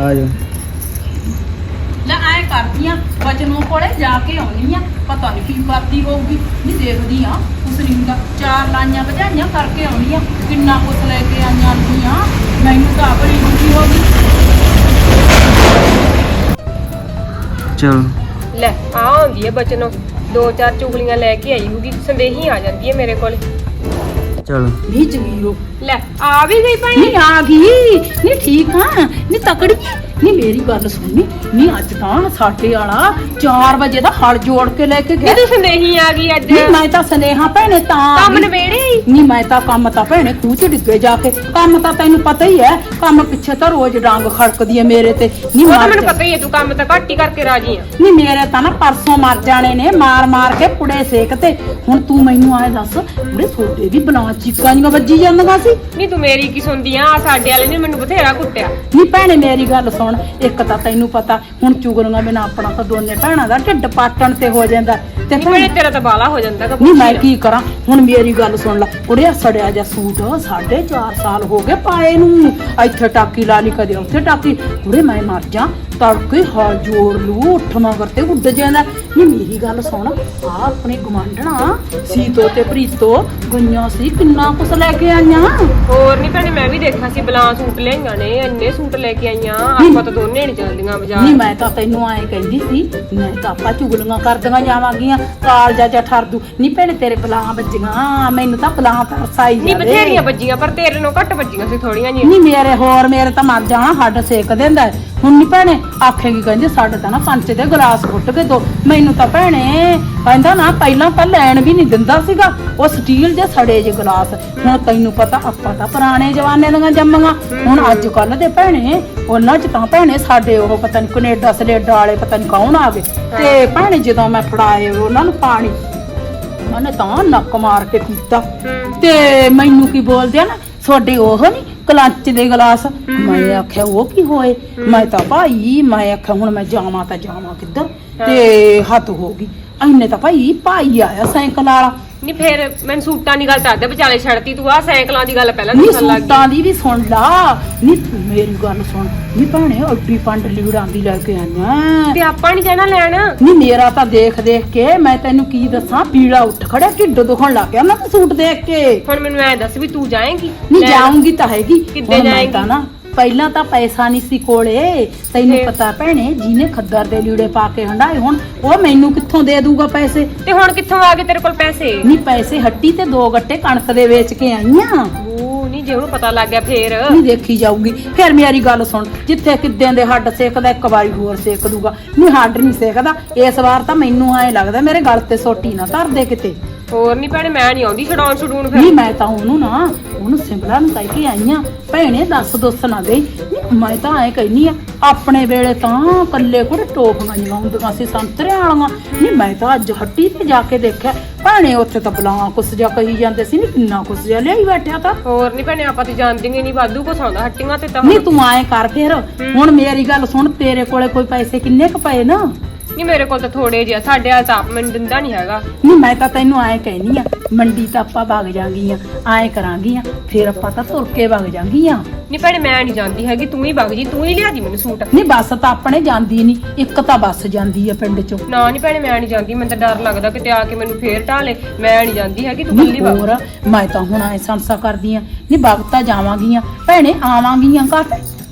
ਆ ਜਾ ਲੈ ਐ ਕਰਦੀ ਆ ਬਚਨੋਂ ਕੋਲੇ ਜਾ ਕੇ ਆਉਣੀ ਆ ਪਤਾ ਨਹੀਂ ਕੀ ਕਰਦੀ ਹੋਊਗੀ। ਨਹੀਂ ਦੇਖਦੀ ਆ ਉਸ ਨੂੰ ਦਾ ਚਾਰ ਲਾਈਆਂ ਭਜਾਈਆਂ ਕਰਕੇ ਆਉਣੀ ਆ ਕਿੰਨਾ ਕੁਛ ਲੈ ਕੇ ਆਈਆਂ ਨੀਆਂ ਮੈਨੂੰ ਤਾਂ ਆਪਣੀ ਦੁਖੀ ਹੋ ਗਈ। ਚਲ। ਲੈ ਆ ਆਉਂਦੀ ਹੈ ਬਚਨੋਂ ਦੋ ਚਾਰ ਚੁਗਲੀਆਂ ਲੈ ਕੇ ਆਈ ਹੋਊਗੀ ਸੰਦੇਹੀ ਆ ਜਾਂਦੀ ਹੈ ਮੇਰੇ ਕੋਲ। ਚਲ। ਨਹੀਂ ਜਗੀਰੋ ਲੈ ਆ ਵੀ ਗਈ ਭਾਈ। ਨਹੀਂ ਆ ਗਈ। ਨਹੀਂ ਠੀਕ ਆ। ਨਹੀਂ ਤਕੜੀ। ਨਹੀਂ ਮੇਰੀ ਗੱਲ ਸੁਣਨੀ। ਨਹੀਂ ਅੱਜ ਤਾਂ ਸਾਡੇ ਵਾਲਾ 4 ਵਜੇ ਦਾ ਹਲ ਜੋੜ ਕੇ ਲੈ ਕੇ ਗਿਆ। ਕਿਹਦੀ ਸੰਦੇਹੀ ਆ ਗਈ ਅੱਜ। ਨਹੀਂ ਮੈਂ ਤਾਂ ਸਨੇਹਾ ਭੈਣੇ ਤਾਂ ਕੰਮ। ਨਵੇੜੇ ਹੀ ਨਹੀਂ ਮੈਂ ਤਾਂ ਕੰਮ ਤਾਂ ਭੈਣੇ ਖੂਹ ਚ ਡਿੱਗੇ ਜਾ ਕੇ। ਕੰਮ ਤਾਂ ਤੈਨੂੰ ਪਤਾ ਹੀ ਹੈ ਕੰਮ ਪਿੱਛੇ ਤਾਂ ਰੋਜ਼ ਡਾਂਗ ਖੜਕਦੀ ਹੈ ਮੇਰੇ ਤੇ। ਨਹੀਂ ਉਹ ਤਾਂ ਮੈਨੂੰ ਪਤਾ ਹੀ ਹੈ ਤੂੰ ਕੰਮ ਤਾਂ ਘੱਟ ਹੀ ਕਰਕੇ ਰਾਜੀ ਆ। ਨਹੀਂ ਮੇਰੇ ਤਾਂ ਨਾ ਪਰਸੋਂ ਮਰ ਜਾਣੇ ਨੇ ਮਾਰ ਮਾਰ ਕੇ ਪੁੜੇ ਸੇਕ ਤੇ। ਹੁਣ ਤੂੰ ਮੈਨੂੰ ਆਏ ਦੱਸ ਉਹਦੇ ਛੋਟੇ ਵੀ ਬਲਾਂ ਚੀਕਾਂ ਜੀਆਂ ਵੱਜੀ ਜਾਂਦੀਆਂ ਸੀ। ਨਹੀਂ ਤੂੰ ਮੇਰੀ ਕੀ ਸੁਣਦੀ ਆ? ਆਹ ਸਾਡੇ ਵਾਲੇ ਨੇ ਮੈਨੂੰ ਬਥੇਰਾ ਕੁੱਟਿਆ। ਨਹੀਂ ਭੈਣੇ ਮੇਰੀ ਗੱਲ ਸੁਣ। ਇੱਕ ਤਾਂ ਤੈਨੂੰ ਪਤਾ ਹੁਣ ਚੁਗਲੀਆਂ ਬਿਨਾ ਆਪਣਾ ਤਾਂ ਦੋਨੇ ਭੈਣਾਂ ਦਾ ਢਿੱਡ ਪਾਟਣ ਤੇ ਹੋ ਜਾਂਦਾ। ਤੇ ਨਹੀਂ ਭੈਣੇ ਤੇਰਾ ਤਾਂ ਬਾਲਾ ਹੋ ਜਾਂਦਾ ਨਹੀਂ ਮੈਂ ਕੀ ਕਰਾਂ? ਹੁਣ ਮੇਰੀ ਗੱਲ ਸੁਣ ਲੈ। ਉਹਦੇ ਸੜਿਆ ਜਿਹਾ ਸੂਟ ਸਾਢੇ ਚਾਰ ਸਾਲ ਹੋ ਗਏ ਪਾਏ ਨੂੰ। ਇੱਥੇ ਟਾਕੀ ਲਾ ਲਈ ਕਦੇ ਉੱਥੇ ਟਾਕੀ। ਉਹਦੇ ਮੈਂ ਮਰ ਜਾ ਤੜਕੇ ਹਾਲ ਜੋੜ ਲੂ ਉੱਠ ਮਗਰ ਤੇ ਉੱਡ ਜਾਂਦਾ। ਨਹੀਂ ਮੇਰੀ ਗੱਲ ਸੁਣ ਆ ਆਪਣੇ ਗਵਾਂਢਣਾ ਸੀਤੋ ਤੇ ਪ੍ਰੀਤੋ ਗਈਆਂ ਸੀ ਕਿੰਨਾ ਕੁਛ ਲੈ ਕੇ ਆਈਆਂ? ਹੋਰ ਨਹੀਂ ਭੈਣੇ ਮੈਂ ਵੀ ਦੇਖਿਆ ਸੀ ਬਲਾਂ ਸੂਟ ਲੈਂਗਾ ਨੇ ਇੰਨੇ ਸੂਟ ਲੈ ਕੇ ਆਈਆਂ। ਆਪਾਂ ਤਾਂ ਦੋਨੇ ਨਹੀਂ ਚੱਲਦੀਆਂ ਨਹੀਂ ਬਾਜ਼ਾਰ ਮੈਂ ਤਾਂ ਤੈਨੂੰ ਐਂ ਕਹਿੰਦੀ ਸੀ ਮੈਂ ਤਾਂ ਆਪਾਂ ਚੁਗਲੀਆਂ ਕਰਦੀਆਂ ਜਾਵਾਂਗੀਆਂ ਕਾਲਜਾ ਜਾਂ ਠਰਦੂ ਨਹੀਂ ਭੈਣੇ ਤੇਰੇ ਬਲਾਂ ਵੱਜੀਆਂ ਮੈਨੂੰ ਤਾਂ ਬਲਾਂ ਤਰਸਾਈ ਨਹੀਂ ਬਥੇਰੀਆਂ ਵੱਜੀਆਂ ਪਰ ਤੇਰੇ ਨੂੰ ਘੱਟ ਵੱਜੀਆਂ ਸੀ ਥੋੜੀਆਂ ਜੀਆਂ ਨਹੀਂ ਮੇਰੇ ਹੋਰ ਮੇਰੇ ਤਾਂ ਮਰ ਜਾਣਾ ਹੱਡ ਸੇਕ ਦਿੰਦਾ ਹੈ। ਹੁਣ ਨਹੀਂ ਭੈਣੇ ਆਖੇਗੀ ਕਹਿੰਦੇ ਸਾਡੇ ਤਾਂ ਨਾ ਪੰਚ ਦੇ ਗਲਾਸ ਫੁੱਟ ਕੇ ਦੋ। ਮੈਨੂੰ ਤਾਂ ਭੈਣੇ ਕਹਿੰਦਾ ਨਾ ਪਹਿਲਾਂ ਤਾਂ ਲੈਣ ਵੀ ਨਹੀਂ ਦਿੰਦਾ ਸੀਗਾ ਉਹ ਸਟੀਲ ਦੇ ਸੜੇ ਜੇ ਗਲਾਸ। ਹੁਣ ਤੈਨੂੰ ਪਤਾ ਆਪਾਂ ਤਾਂ ਪੁਰਾਣੇ ਜਵਾਨੇ ਦੀਆਂ ਜੰਮੀਆਂ। ਹੁਣ ਅੱਜ ਕੱਲ ਦੇ ਭੈਣੇ ਉਹਨਾਂ ਚ ਤਾਂ ਭੈਣੇ ਸਾਡੇ ਉਹ ਪਤਾ ਨਹੀਂ ਕੈਨੇਡਾ ਸਲੇਡਾ ਵਾਲੇ ਪਤਾ ਨਹੀਂ ਕੌਣ ਆ ਗਏ। ਤੇ ਭੈਣੇ ਜਦੋਂ ਮੈਂ ਫੜਾਏ ਉਹਨਾਂ ਨੂੰ ਪਾਣੀ ਉਹਨੇ ਤਾਂ ਨੱਕ ਮਾਰ ਕੇ ਪੀਤਾ। ਤੇ ਮੈਨੂੰ ਕੀ ਬੋਲਦੇ ਆ ਨਾ ਤੁਹਾਡੇ ਉਹ ਨਹੀਂ ਕਲੰਚ ਦੇ ਗਲਾਸ। ਮੈਂ ਆਖਿਆ ਉਹ ਕੀ ਹੋਏ? ਮੈਂ ਤਾਂ ਭਾਈ ਮੈਂ ਆਖਿਆ ਹੁਣ ਮੈਂ ਜਾਵਾਂ ਤਾਂ ਜਾਵਾਂ ਕਿੱਧਰ ਤੇ ਹੱਥ ਹੋ ਗਈ। ਐਨੇ ਤਾਂ ਭਾਈ ਭਾਈ ਆਇਆ ਸਾਈਕਲ ਵਾਲਾ। ਨਹੀਂ ਫੇਰ ਮੈਨੂੰ ਸੂਟਾਂ ਦੀ ਗੱਲ ਦੱਸ ਦੇ ਵਿਚਾਲੇ ਛੱਡਤੀ ਤੂੰ ਆ ਸਾਈਕਲਾਂ ਦੀ ਗੱਲ ਪਹਿਲਾਂ ਨੀ ਦੱਸਣ ਲੱਗ ਗਈ। ਸੂਟਾਂ ਦੀ ਵੀ ਸੁਣ ਲਾ। ਨੀ ਤੂੰ ਮੇਰੀ ਗੱਲ ਸੁਣ। ਨੀ ਭੈਣੇ ਅੱਡੀ ਪੰਡ ਲੀੜਾਂ ਦੀ ਲੈ ਕੇ ਆਈਆਂ। ਤੇ ਆਪਾਂ ਨਹੀਂ ਜਾਣਾ ਲੈਣ? ਨੀ ਮੇਰਾ ਤਾਂ ਦੇਖ ਦੇਖ ਕੇ ਮੈਂ ਤੈਨੂੰ ਕੀ ਦੱਸਾਂ ਪੀੜਾ ਉੱਠ ਖੜਿਆ ਢਿੱਡ ਦੁਖਣ ਲੱਗ ਗਿਆ ਨਾ ਸੂਟ ਦੇਖ ਕੇ। ਹੁਣ ਮੈਨੂੰ ਐ ਦੱਸ ਵੀ ਤੂੰ ਜਾਏਂਗੀ? ਨਹੀਂ ਲੈਣ? ਜਾਊਂਗੀ ਤਾਂ ਹੈਗੀ। ਕਿੱਦੇ ਹੁਣ ਮੈਂ ਜਾਏਂਗੀ? ਤਾਂ ਨਾ ਪਹਿਲਾਂ ਤਾਂ ਪੈਸਾ ਨਹੀਂ ਸੀ ਕੋਲੇ। ਤੈਨੂੰ? ਪਤਾ ਭੈਣੇ ਜਿਹਨੇ ਖੱਦਰ ਦੇ ਲੀੜੇ ਪਾ ਕੇ ਹੰਡਾਏ ਹੁਣ ਉਹ ਮੈਨੂੰ ਕਿੱਥੋਂ ਦੇ ਦੂਗਾ ਪੈਸੇ? ਤੇ ਹੁਣ ਕਿੱਥੋਂ ਆ ਗਏ ਤੇਰੇ ਕੋਲ ਪੈਸੇ? ਨਹੀਂ ਪੈਸੇ ਹੱਟੀ ਤੇ ਦੋ ਗੱਟੇ ਕਣਕ ਦੇ ਵੇਚ ਕੇ ਆਈਆਂ। ਉਹ ਨਹੀਂ ਜੇ ਉਹਨੂੰ ਪਤਾ ਲੱਗ ਗਿਆ ਫੇਰ। ਨਹੀਂ ਦੇਖੀ ਜਾਊਗੀ। ਫਿਰ ਮੇਰੀ ਗੱਲ ਸੁਣ ਜਿੱਥੇ ਕਿੱਦਿਆਂ ਦੇ ਹੱਡ ਸੇਕਦਾ ਇੱਕ ਵਾਰੀ ਹੋਰ ਸੇਕ ਦੂਗਾ। ਨਹੀਂ ਹੱਡ ਨਹੀਂ ਸੇਕਦਾ। ਇਸ ਵਾਰ ਤਾਂ ਮੈਨੂੰ ਐ ਲੱਗਦਾ ਮੇਰੇ ਗਲ ਤੇ ਸੋਟੀ ਨਾ ਧਰ ਦੇ ਕਿਤੇ। ਹੋਰ ਨਹੀਂ ਭੈਣੇ ਮੈਂ ਨਹੀਂ ਆਉਂਦੀ ਛਡਾਉਣ ਛਡੂਣ ਫਿਰ। ਨਹੀਂ ਮੈਂ ਤਾਂ ਉਹਨੂੰ ਨਾ ਉਹਨੂੰ ਸਿੰਬਲਾ ਨੂੰ ਕਹਿ ਕੇ ਆਈਆਂ ਭੈਣੇ ਦੱਸ ਦੁੱਸ ਨਾ ਦੇ। ਮੈਂ ਤਾਂ ਐ ਕਹਿਨੀ ਆ ਆਪਣੇ ਵੇਲੇ ਤਾਂ ਕੱਲੇ ਕੋਲ ਟੋਪੀਆਂ ਜਵਾਉਂਦੀਆਂ ਸੀ ਸੰਤਰਿਆਂ ਵਾਲੀਆਂ। ਨਹੀਂ ਮੈਂ ਤਾਂ ਅੱਜ ਹੱਟੀ ਤੇ ਜਾ ਕੇ ਦੇਖਿਆ। ਭੈਣੇ ਉੱਥੇ ਤਾਂ ਬਲਾਂ ਕੁਛ ਜਾ ਕਹੀ ਜਾਂਦੇ ਸੀ ਨਹੀਂ ਕਿੰਨਾ ਕੁਛ ਜਿਹਾ ਲਿਆਈ ਬੈਠਿਆ ਤਾਂ। ਹੋਰ ਨਹੀਂ ਭੈਣੇ ਆਪਾਂ ਤੇ ਜਾਂਦੀਆਂ ਨਹੀਂ ਵਾਧੂ ਕੁਛ ਆਉਂਦਾ ਹੱਟੀਆਂ ਤੇ ਤਾਂ। ਨਹੀਂ ਤੂੰ ਆਏ ਕਰ ਫਿਰ। ਹੁਣ ਮੇਰੀ ਗੱਲ ਸੁਣ ਤੇਰੇ ਕੋਲੇ ਕੋਈ ਪੈਸੇ ਕਿੰਨੇ ਕ ਪਏ ਨਾ? ਨਹੀਂ ਮੇਰੇ ਕੋਲ ਤਾਂ ਥੋੜੇ ਜਿਹਾ ਸਾਡੇ ਵਾਲਾ ਤਾਂ ਆਪ ਮੈਨੂੰ ਦਿੰਦਾ ਨਹੀਂ ਹੈਗਾ। ਨਹੀਂ ਮੈਂ ਤਾਂ ਤੈਨੂੰ ਐ ਕਹਿਨੀ ਆ ਮੰਡੀ ਤਾਂ ਆਪਾਂ ਵਗ ਜਾਾਂਗੀਆਂ ਐ ਕਰਾਂਗੀਆਂ ਫਿਰ ਆਪਾਂ ਤਾਂ ਤੁਰ ਕੇ ਵਗ ਜਾਾਂਗੀਆਂ। ਨਹੀਂ ਭੈਣੇ ਮੈਂ ਨਹੀਂ ਜਾਂਦੀ ਹੈਗੀ ਤੂੰ ਹੀ ਵਗ ਜੀ ਤੂੰ ਹੀ ਲਿਆ ਦੀ ਮੈਨੂੰ ਸੂਟ। ਨਹੀਂ ਬੱਸ ਤਾਂ ਆਪਣੇ ਜਾਂਦੀ ਨਹੀਂ ਇੱਕ ਤਾਂ ਬੱਸ ਜਾਂਦੀ ਆ ਪਿੰਡ ਚੋਂ। ਨਾ ਨਹੀਂ ਭੈਣੇ ਮੈਂ ਨਹੀਂ ਜਾਂਦੀ ਮੈਨੂੰ ਤਾਂ ਡਰ ਲੱਗਦਾ ਕਿਤੇ ਆ ਕੇ ਮੈਨੂੰ ਫੇਰ ਢਾਲੇ ਮੈਂ ਨਹੀਂ ਜਾਂਦੀ ਹੈਗੀ ਤੂੰ ਨਹੀਂ ਕੱਲੀ ਵਗ। ਹੋਰ ਮੈਂ ਤਾਂ ਹੁਣ ਐ ਸੰਸਾ ਕਰਦੀ ਆ ਨਹੀਂ ਵਗ ਤਾਂ ਜਾਵਾਂਗੀਆਂ ਭੈਣੇ ਆਵਾਂਗੀਆਂ ਘਰ?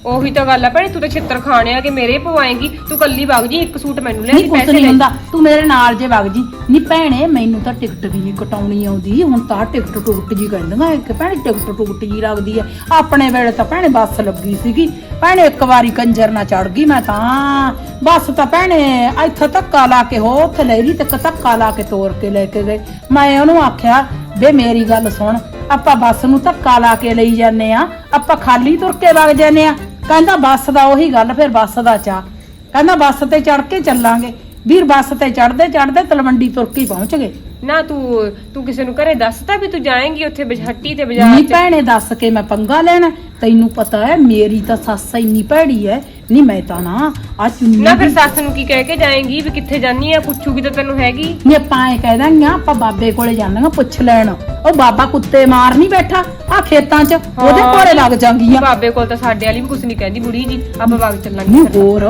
ਉਹੀ ਤਾਂ ਗੱਲ ਆ ਭੈਣੇ ਤੂੰ ਤਾਂ ਛਿੱਤਰ ਖਾਣੇ ਆ ਕਿ ਮੇਰੇ ਪਵਾਏਂਗੀ ਤੂੰ ਕੱਲੀ ਵਗ ਜੀ ਇੱਕ ਸੂਟ ਮੈਨੂੰ ਲੈ ਨਹੀਂ ਕੁਛ ਪੈਸੇ ਨਹੀਂ ਲੈ ਹੁੰਦਾ। ਤੂੰ ਮੇਰੇ ਨਾਲ ਜੇ ਵਗ ਜੀ। ਨਹੀਂ ਭੈਣੇ ਮੈਨੂੰ ਤਾਂ ਟਿਕਟ ਵੀ ਨਹੀਂ ਕਟਾਉਣੀ ਆਉਂਦੀ। ਹੁਣ ਤਾਂ ਟਿਕਟ ਟੁਕਟ ਜੀ ਕਹਿੰਦੀਆਂ ਇੱਕ। ਭੈਣੇ ਟਿਕਟ ਟੁਕਟ ਜੀ ਲੱਗਦੀ ਆ। ਆਪਣੇ ਵੇਲੇ ਤਾਂ ਭੈਣੇ ਬੱਸ ਲੱਗੀ ਸੀਗੀ। ਭੈਣੇ ਇੱਕ ਵਾਰੀ ਕੰਜਰ ਨਾ ਚੜ ਗਈ ਮੈਂ ਤਾਂ। ਬੱਸ ਤਾਂ ਭੈਣੇ ਇੱਥੇ ਧੱਕਾ ਲਾ ਕੇ ਹੋ ਉੱਥੇ ਲੈਰੀ ਤੱਕ ਧੱਕਾ ਲਾ ਕੇ ਤੋਰ ਕੇ ਲੈ ਕੇ ਗਏ। ਮੈਂ ਉਹਨੂੰ ਆਖਿਆ ਵੇ ਮੇਰੀ ਗੱਲ ਸੁਣ। ਆਪਾਂ ਬੱਸ ਨੂੰ ਧੱਕਾ ਲਾ ਕੇ ਲਈ ਜਾਂਦੇ ਆ। ਆਪਾਂ ਖਾਲੀ ਤੁਰ ਕੇ ਵਗ ਜਾਂਦੇ ਆ। ਕਹਿੰਦਾ ਬੱਸ ਦਾ ਉਹੀ ਗੱਲ ਫਿਰ ਬੱਸ ਦਾ ਚਾ ਕਹਿੰਦਾ ਬੱਸ ਤੇ ਚੜ ਕੇ ਚੱਲਾਂਗੇ। ਵੀਰ ਬੱਸ ਤੇ ਚੜਦੇ ਚੜਦੇ ਤਲਵੰਡੀ ਤੁਰ ਕੇ ਪਹੁੰਚ ਗਏ। ਨਾ ਤੂੰ ਤੂੰ ਕਿਸੇ ਨੂੰ ਘਰੇ ਦੱਸਤਾ ਵੀ ਤੂੰ ਜਾਏਂਗੀ ਉੱਥੇ ਬਜ- ਹੱਟੀ ਤੇ ਬਾਜ਼ਾਰ ਨੀ ਚ? ਭੈਣੇ ਦੱਸ ਕੇ ਮੈਂ ਪੰਗਾ ਲੈਣਾ। ਤੈਨੂੰ ਪਤਾ ਹੈ ਮੇਰੀ ਤਾਂ ਸੱਸ ਇੰਨੀ ਭੈੜੀ ਹੈ। ਨਹੀਂ ਮੈਂ ਤਾਂ ਨਾ ਆ ਚੁੰਨੀ ਨਾ ਫਿਰ ਸੱਸ ਨੂੰ ਕੀ ਕਹਿ ਕੇ ਜਾਏਂਗੀ ਵੀ ਕਿੱਥੇ ਜਾਨੀ ਆ ਪੁੱਛੂਗੀ ਤਾਂ ਤੈਨੂੰ ਹੈਗੀ। ਨਹੀਂ ਆਪਾਂ ਇਹ ਕਹਿ ਦਾਂਗੇ ਆਪਾਂ ਬਾਬੇ ਕੋਲੇ ਜਾਂਦਾਂਗਾ ਪੁੱਛ ਲੈਣ। ਉਹ ਬਾਬਾ ਕੁੱਤੇ ਮਾਰ ਨਹੀਂ ਬੈਠਾ ਆ ਖੇਤਾਂ 'ਚ ਉਹਦੇ। ਕੋਲੇ ਲੱਗ ਜਾਂਗੀਆਂ। ਬਾਬੇ ਕੋਲ ਤਾਂ ਸਾਡੇ ਵਾਲੀ ਵੀ ਕੁਝ ਨਹੀਂ ਕਹਿੰਦੀ ਬੁੜੀ ਜੀ ਆਪਾਂ ਬਾਗ ਚੱਲਾਂਗੇ ਨਹੀਂ। ਹੋਰ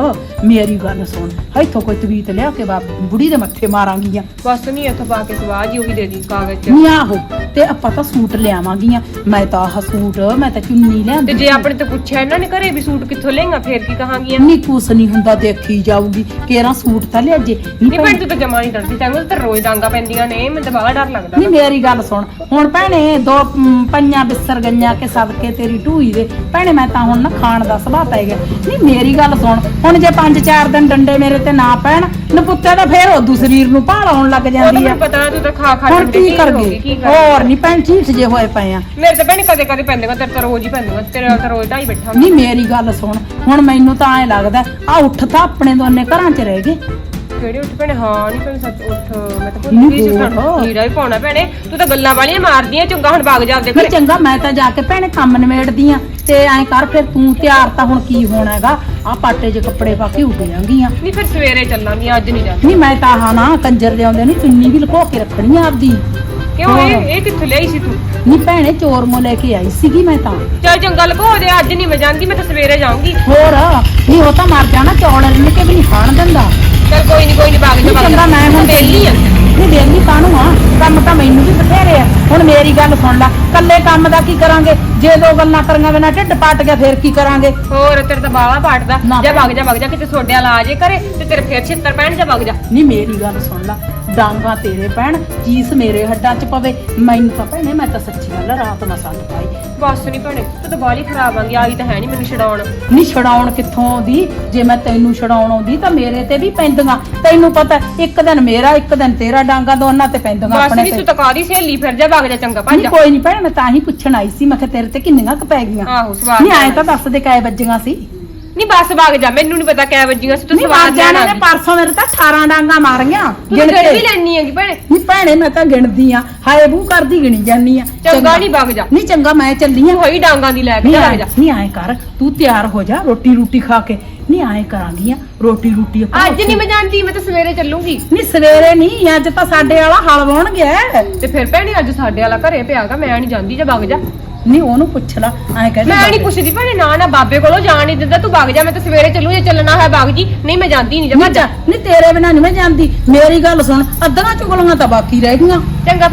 ਮੇਰੀ ਗੱਲ ਸੁਣ ਇੱਥੋਂ ਕੋਈ ਤਵੀਤ ਲਿਆ ਕੇ ਬਾਬ ਬੁੜੀ ਦੇ ਮੱਥੇ ਮਾਰਾਂਗੀਆਂ। ਬਸ ਨਹੀਂ ਇੱਥੋਂ ਪਾ ਕੇ ਸਵਾਹ ਜੀ ਉਹੀ ਦੇ ਦੀ ਕਾਗਜ਼ 'ਚ। ਨਹੀਂ ਆਹੋ ਤੇ ਆਪਾਂ ਤਾਂ ਸੂਟ ਲਿਆਵਾਂਗੀਆਂ। ਮੈਂ ਤਾਂ ਆਹ ਸੂਟ ਮੈਂ ਤਾਂ ਚੁੰਨੀ ਤੇ ਲਿਆਂਦੀ ਜੇ ਆਪਣੇ ਤੋਂ ਪੁੱਛਿਆ ਇਹਨਾਂ ਨੇ ਘਰੇ ਵੀ ਸੂਟ ਕਿੱਥੋਂ ਲਏਗਾ ਫੇਰ ਕੀ ਕਹਾਂਗੀਆਂ? ਨਹੀਂ ਕੁਛ ਨਹੀਂ ਹੁੰਦਾ ਦੇਖੀ ਜਾਊਗੀ ਕੇਰਾ ਸੂਟ ਤਾਂ ਲਿਆ ਜੇ ਨਹੀਂ ਭੈਣ ਤੂੰ ਤਾਂ ਜਮਾ ਨਹੀਂ ਡਰਦੀ ਤੈਨੂੰ ਤਾਂ ਰੋਜ਼ ਡਾਂਗਾ ਪੈਂਦੀਆਂ ਨੇ ਮੈਨੂੰ ਤਾਂ ਬੜਾ ਡਰ ਲੱਗਦਾ। ਨਹੀਂ ਮੇਰੀ ਗੱਲ ਸੁਣ ਹੁਣ ਭੈਣੇ ਦੋ ਮ, ਪੰਜਾਂ ਬਿਸਰ ਗਈਆਂ ਕੇ ਸਦਕੇ ਤੇਰੀ ਢੂਈ ਦੇ। ਭੈਣੇ ਮੈਂ ਤਾਂ ਹੁਣ ਨਾ ਖਾਣ ਦਾ ਸੁਭਾਅ ਪੈ ਗਿਆ। ਨਹੀਂ ਮੇਰੀ ਗੱਲ ਸੁਣ। ਹੁਣ ਜੇ ਪੰਜ ਚਾਰ ਦਿਨ ਡੰਡੇ ਮੇਰੇ ਤੇ ਨਾ ਪੈਣ ਨਪੁੱਤੇ ਤਾਂ ਫੇਰ ਉਦੋਂ ਸਰੀਰ ਨੂੰ ਭਾਲ ਆਉਣ ਲੱਗ ਉਹ ਤਾਂ ਜਾਂਦੀ ਆ। ਮੈਨੂੰ ਪਤਾ ਤੂੰ ਤਾਂ ਖਾ ਖਾ ਹੁਣ ਕੇ ਕੀ ਢੀਠ ਹੋ ਗਈ, ਕਰਗੇ ਕੀ ਕਰ ਹੋਰ ਨਹੀਂ ਭੈਣ ਠੀਕ ਜੇ ਹੋਏ ਪਏ ਆ। ਮੇਰੇ ਤਾਂ ਭੈਣ ਕਦੇ ਕਦੇ ਪੈਂਦੀਆਂ ਤੇਰੇ ਤਾਂ ਰੋਜ਼ ਹੀ ਪੈਂਦੀਆਂ ਤੇਰੇ ਨਾਲ ਤਾਂ ਰੋਜ਼ ਢਾਈ ਬੈਠਾ ਨਹੀਂ ਮੇਰੀ ਗੱਲ ਸੁਣ। ਹੁਣ ਮੈਨੂੰ ਤਾਂ ਐ ਲੱਗਦਾ ਆ ਉੱਠ ਤਾਂ ਆਪਣੇ ਦੋਨੇ ਘਰਾਂ 'ਚ ਰਹਿ ਗਏ। ਕਿਹੜੇ ਉੱਠ ਭੈਣੇ? ਹਾਂ ਨਹੀਂ ਭੈਣੇ ਸੱਚ ਉੱਠ ਮੈਂ ਤਾਂ ਭੁੱਲ ਗਈ ਸੀ ਹੋਰ। ਨੀਰਾ ਵੀ ਪਾਉਣਾ ਭੈਣੇ। ਤੂੰ ਤਾਂ ਗੱਲਾਂ ਵਾਲੀਆਂ ਮਾਰਦੀਆਂ ਚੰਗਾ ਹੁਣ ਬਾਗ ਜਾ ਆਪਦੇ ਨਹੀਂ ਘਰੇ। ਚੰਗਾ ਮੈਂ ਤਾਂ ਜਾ ਕੇ ਭੈਣੇ ਕੰਮ ਨਿਬੇੜਦੀ ਆ ਤੇ ਐਂ ਕਰ ਫਿਰ ਤੂੰ ਤਿਆਰ ਤਾਂ ਹੁਣ ਕੀ ਹੋਣਾ ਹੈਗਾ? ਆ ਪਾਟੇ 'ਚ ਕੱਪੜੇ ਪਾ ਕੇ ਉੱਡ ਜਾਣਗੀਆਂ ਨਹੀਂ ਫਿਰ ਸਵੇਰੇ ਚੱਲਾਂਗੀ ਅੱਜ ਨਹੀਂ ਜਾ ਨਹੀਂ ਮੈਂ ਤਾਂ ਹਾਂ ਨਾ ਕੰਜਰ ਦੇ ਆਉਂਦੇ ਨਹੀਂ ਚੁੰਨੀ ਵੀ ਲੁਕੋ ਕੇ ਰੱਖਣੀ ਆ ਆਪਦੀ। ਕਿਉਂ ਇਹ ਇਹ ਕਿੱਥੋਂ ਲਈ ਸੀ ਤੂੰ? ਨਹੀਂ ਭੈਣੇ ਚੋਰਮੋ ਲੈ ਕੇ ਆਈ ਸੀਗੀ ਮੈਂ ਤਾਂ। ਚੱਲ ਚੰਗਾ ਲਗੋ ਦੇ ਅੱਜ ਨਹੀਂ ਮੈਂ ਜਾਂਦੀ ਮੈਂ ਤਾਂ ਸਵੇਰੇ ਜਾਊਂਗੀ। ਹੋਰ ਨਹੀਂ ਉਹ ਤਾਂ ਮਰ ਜਾਣਾ ਕੇ ਵੀ ਨਹੀਂ ਖਾਣ ਦਿੰਦਾ। ਚੱਲ ਕੋਈ ਨਹੀਂ ਕੋਈ ਨਹੀਂ ਬਾਗ ਜਾ ਨਹੀਂ ਬਾਗ ਚੰਗਾ ਮੈਂ ਹੁਣ ਵਿਹਲੀ ਆ। ਨਹੀਂ ਵੇਲੀ ਕਾਹਨੂੰ ਆ? ਕੰਮ ਤਾਂ ਮੈਨੂੰ ਵੀ ਬਥੇਰੇ ਆ। ਹੁਣ ਮੇਰੀ ਗੱਲ ਸੁਣ ਲੈ ਕੱਲੇ ਕੰਮ ਦਾ ਕੀ ਕਰਾਂਗੇ? ਜੇ ਦੋ ਗੱਲਾਂ ਕਰਾਂਗੇ ਬਿਨਾ ਢਿੱਡ ਪੱਟ ਗਿਆ ਫੇਰ ਕੀ ਕਰਾਂਗੇ? ਹੋਰ ਤੇਰੇ ਤਾਂ ਬਾਵਾ ਪਾਟਦਾ ਨਾ ਜਾ ਭੈਣ। ਵਗ ਜਾ ਵਗ ਜਾ ਕਿਤੇ ਸੋਡਿਆ ਲਾ ਜੇ ਕਰੇ ਤੇ ਤੇਰੇ ਫੇਰ ਛਿੱਤਰ ਪੈਣ ਜਾ ਵਗ ਜਾ। ਨਹੀਂ ਮੇਰੀ ਗੱਲ ਸੁਣ ਲੈ ਡਾਂਗਾ ਤੇਰੇ ਪੈਣ ਚੀਸ ਮੇਰੇ ਹੱਡਾਂ 'ਚ ਪਵੇ। ਮੈਨੂੰ ਤਾਂ ਭੈਣੇ ਮੈਂ ਤਾਂ ਸੱਚੀ ਗੱਲ ਰਾਤ ਮਸਾਂ ਪਾਈ। ਬਸ ਨਹੀਂ ਭੈਣੇ ਤੂੰ ਤਾਂ ਬਾਲੀ ਖਰਾਬ ਆਂਗੀ ਆਈ ਤਾਂ ਹੈ ਨਹੀਂ ਮੈਨੂੰ ਛਡਾਉਣ। ਨਹੀਂ ਛਡਾਉਣ ਕਿੱਥੋਂ ਆਉਂਦੀ? ਜੇ ਮੈਂ ਤੈਨੂੰ ਛਡਾਉਣ ਆਉਂਦੀ ਤਾਂ ਮੇਰੇ ਤੇ ਵੀ ਪੈਂਦੀਆਂ। ਤੈਨੂੰ ਪਤਾ ਇੱਕ ਦਿਨ ਮੇਰਾ ਇੱਕ ਦਿਨ ਤੇਰਾ ਡਾਂਗਾ ਦੋਨਾਂ ਤੇ ਪੈਂਦੀਆਂ ਬਸ ਆਪਣੇ ਨਹੀਂ ਤੇ। ਤੂੰ ਤਾਂ ਕਾਦੀ ਸਹੇਲੀ ਫਿਰ ਜਾ ਵਗ ਜਾ ਚੰਗਾ ਭੱਜ ਨਹੀਂ ਜਾ। ਕੋਈ ਨਹੀਂ ਭੈਣ ਮੈਂ ਤਾਂ ਹੀ ਪੁੱਛਣ ਆਈ ਸੀ ਮੈਂ ਕਿਹਾ ਤੇਰੇ ਤੇ ਕਿੰਨੀਆਂ ਕੁ ਪੈ ਗਈਆਂ। ਆਹੋ ਸਵਾਦ ਨਹੀਂ ਆਏ ਤਾਂ ਦੱਸ ਦੇ ਕਾਏ ਵੱਜੀਆਂ ਸੀ। ਨਹੀਂ ਬਸ ਵਗ ਜਾ ਮੈਨੂੰ ਨਹੀਂ ਪਤਾ ਕਿਆ ਵੱਜੀਆਂ ਸੀ ਤੂੰ ਨਹੀਂ ਸਵਾਦ ਜਾਣਾ ਨੇ। ਪਰਸੋਂ ਮੇਰੇ ਤਾਂ 18 ਡਾਂਗਾ ਮਾਰੀਆਂ ਤਾਂ ਫਿਰ ਵੀ ਲੈਣੀ ਹੈਗੀ ਭੈਣੇ। ਨਹੀਂ ਭੈਣੇ ਮੈਂ ਤਾਂ ਗਿਣਦੀ ਆ ਹਾਏ ਬੂ ਕਰਦੀ ਗਿਣੀ ਜਾਨੀ ਆ। ਚੰਗਾ ਨਹੀਂ ਵਗ ਜਾ। ਨਹੀਂ ਚੰਗਾ ਮੈਂ ਚੱਲੀ ਆ। ਹੋਈ ਡਾਂਗਾ ਦੀ ਲੈ ਕੇ ਜਾ। ਨਹੀਂ ਆਏ ਕਰ ਤੂੰ ਤਿਆਰ ਹੋ ਜਾ ਰੋਟੀ ਰੋਟੀ ਖਾ ਕੇ। ਨਹੀਂ ਆਏ ਕਰਾਂਗੀ ਆ ਰੋਟੀ ਰੋਟੀ ਅੱਜ ਨਹੀਂ ਮੈਂ ਜਾਂਦੀ ਮੈਂ ਤਾਂ ਸਵੇਰੇ ਚੱਲੂੰਗੀ। ਨਹੀਂ ਸਵੇਰੇ ਨਹੀਂ ਅੱਜ ਤਾਂ ਸਾਡੇ ਵਾਲਾ ਹਲ ਵਾਉਣ ਗਿਆ। ਤੇ ਫਿਰ ਭੈਣੇ ਅੱਜ ਸਾਡੇ ਵਾਲਾ ਘਰੇ ਪਿਆਗਾ ਮੈਂ ਨਹੀਂ ਜਾਂਦੀ ਜਾ ਵਗ ਜਾ। ਨਹੀਂ ਉਹਨੂੰ ਪੁੱਛ ਲਾ ਐ ਕਹਿੰਦੇ ਮੈਂ ਨਹੀਂ ਪੁੱਛਦੀ ਭੈਣੇ ਨਾ ਨਾ ਬਾਬੇ ਕੋਲੋਂ ਜਾਣ ਨਹੀਂ ਦਿੰਦਾ ਤੂੰ ਵਗ ਜਾ ਮੈਂ ਤਾਂ ਸਵੇਰੇ ਚੱਲੂ ਜੇ ਚੱਲਣਾ ਹੈ ਵਗ ਜੀ। ਨਹੀਂ ਮੈਂ ਜਾਂਦੀ ਨਹੀਂ ਜਾ ਨਹੀਂ ਭੱਜ ਜਾ। ਨਹੀਂ ਤੇਰੇ ਬਿਨਾਂ ਨਹੀਂ ਮੈਂ ਜਾਂਦੀ। ਮੇਰੀ ਗੱਲ ਸੁਣ ਅੱਧੀਆਂ ਚੁਗਲੀਆਂ ਤਾਂ ਬਾਕੀ ਰਹਿ ਗਈਆਂ। ਚੰਗਾ